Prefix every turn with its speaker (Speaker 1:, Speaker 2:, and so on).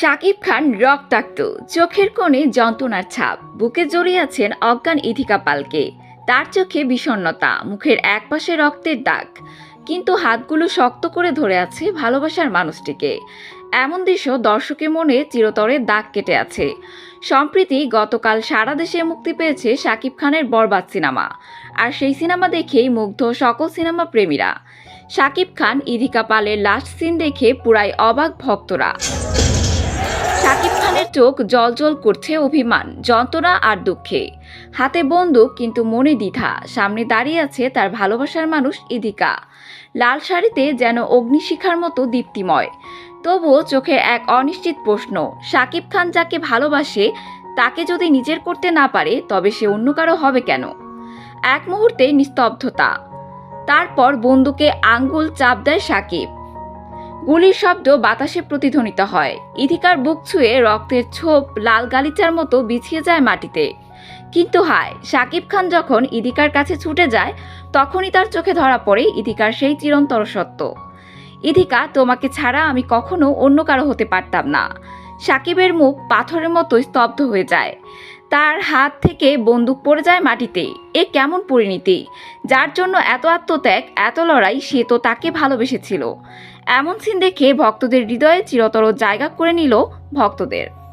Speaker 1: শাকিব খান রক্তাক্ত। চোখের কোণে যন্ত্রণার ছাপ। বুকে জড়িয়ে আছেন অজ্ঞান ইথিকা পালকে। তার চোখে বিষণ্ণতা, মুখের একপাশে রক্তের দাগ। কিন্তু হাতগুলো শক্ত করে ধরে আছে ভালোবাসার মানুষটিকে। এমন দৃশ্য দর্শকের মনে চিরতরে দাগ কেটে আছে। সম্প্রতি গতকাল সারা দেশে মুক্তি পেয়েছে শাকিব খানের বরবাদ সিনেমা। আর সেই সিনেমা দেখেই মুগ্ধ সকল সিনেমা প্রেমীরা। শাকিব খান ইধিকা পালের লাস্ট সিন দেখে পুরাই অবাক ভক্তরা। শাকিব খানের চোখ জলজল করছে অভিমান, যন্ত্রণা আর দুঃখে। হাতে বন্দুক কিন্তু মনে দ্বিধা, সামনে দাঁড়িয়ে আছে তার ভালোবাসার মানুষ ইদিকা। লাল শাড়িতে যেন অগ্নিশিখার মতো দীপ্তিময়। তবুও চোখে এক অনিশ্চিত প্রশ্ন শাকিব খান যাকে ভালোবাসে, তাকে যদি নিজের করতে না পারে, তবে সে অন্য কারও হবে কেন? এক মুহূর্তে নিস্তব্ধতা। তারপর বন্দুকে আঙ্গুল চাপ দেয় সাকিব। গুলির শব্দ বাতাসে প্রতিধ্বনিত হয়। ইধিকার বুক ছুঁয়ে রক্তের ছোপ লাল গালিচার মতো বিছিয়ে যায় মাটিতে। কিন্তু হায়, সাকিব খান যখন ইদিকার কাছে ছুটে যায়, তখনই তার চোখে ধরা পড়ে ইদিকার সেই চিরন্তর সত্য। ইধিকা, তোমাকে ছাড়া আমি কখনো অন্য কারও হতে পারতাম না। সাকিবের মুখ পাথরের মতো স্তব্ধ হয়ে যায়। তার হাত থেকে বন্দুক পড়ে যায় মাটিতে। এ কেমন পরিণতি? যার জন্য এত আত্মত্যাগ, এত লড়াই, সে তো তাকে ভালোবেসেছিল। এমন সিন দেখে ভক্তদের হৃদয়ে চিরতর জায়গা করে নিল ভক্তদের।